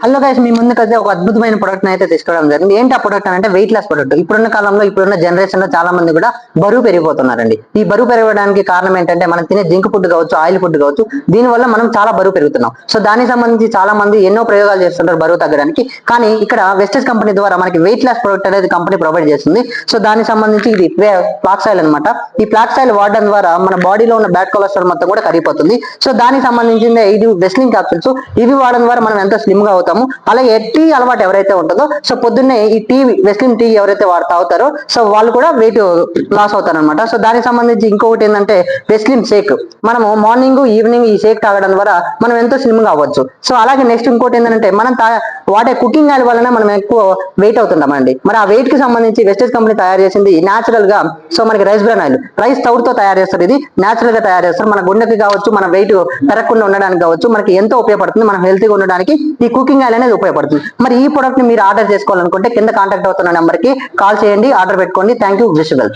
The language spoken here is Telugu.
హలో గైస్ మీ ముందుకైతే ఒక అద్భుతమైన ప్రొడక్ట్ అయితే తీసుకోవడం జరిగింది. ఏంటి ఆ ప్రొడక్ట్ అంటే వెయిట్ లాస్ ప్రొడక్ట్ ఇప్పుడున్న కాలంలో ఇప్పుడున్న జనరేషన్లో చాలా మంది కూడా బరువు పెరిగిపోతున్నారండి. ఈ బరువు పెరగడానికి కారణం ఏంటంటే మనం తినే జింక్ ఫుడ్ కావచ్చు ఆయిల్ ఫుడ్ కావచ్చు దీని వల్ల మనం చాలా బరువు పెరుగుతున్నాం. సో దానికి సంబంధించి చాలా మంది ఎన్నో ప్రయోగాలు చేస్తుంటారు బరువు తగ్గడానికి. కానీ ఇక్కడ వెస్టేజ్ కంపెనీ ద్వారా మనకి వెయిట్ లాస్ ప్రొడక్ట్ అనేది కంపెనీ ప్రొవైడ్ చేస్తుంది. సో దానికి సంబంధించి ఇది ఫ్లాక్స్ ఆయిల్ అనమాట ఈ ఫ్లాక్స్ ఆయిల్ వాడడం ద్వారా మన బాడీలో ఉన్న బ్యాడ్ కొలెస్ట్రాల్ మొత్తం కూడా కరిగిపోతుంది. సో దానికి సంబంధించింది ఇది వెస్లింగ్ క్యాప్సిల్స్ ఇవి వాడడం ద్వారా మనం ఎంతో స్లిమ్గా అవుతాము అలాగే టీ అలవాటు ఎవరైతే ఉంటుందో సో పొద్దున్నే ఈ టీ వెస్లిన్ టీ ఎవరైతే వారు తాగుతారో సో వాళ్ళు కూడా వెయిట్ లాస్ అవుతారు అనమాట సో దానికి సంబంధించి ఇంకొకటి ఏంటంటే వెస్లిన్ షేక్. మనము మార్నింగ్ ఈవినింగ్ ఈ షేక్ తాగడం ద్వారా మనం ఎంతో స్లిమ్గా అవ్వచ్చు. సో అలాగే నెక్స్ట్ ఇంకోటి ఏంటంటే మనం తా- వాడే కుకింగ్ ఆయిల్ వలన మనం ఎక్కువ వెయిట్ అవుతుంటామండి. మరి ఆ వెయిట్కి సంబంధించి వెస్టేజ్ కంపెనీ తయారు చేసింది నాచురల్గా సో మనకి రైస్ బ్రాన్ ఆయిల్ రైస్ తౌడుతో తయారు చేస్తారు. ఇది న్యాచురల్గా తయారు చేస్తారు. మన గుండెకి కావచ్చు మన వెయిట్ పెరగకుండా ఉండడానికి కావచ్చు మనకి ఎంతో ఉపయోగపడుతుంది మనం హెల్తీగా ఉండడానికి ఈ కుకింగ్ ఆయిల్ అనేది ఉపయోగపడుతుంది. మరి ఈ ప్రొడక్ట్ని మీరు ఆర్డర్ చేసుకోవాలనుకుంటే కింద కాంటాక్ట్ అవుతున్న నెంబర్కి కాల్ చేయండి ఆర్డర్ పెట్టుకోండి. Thank you wish wealth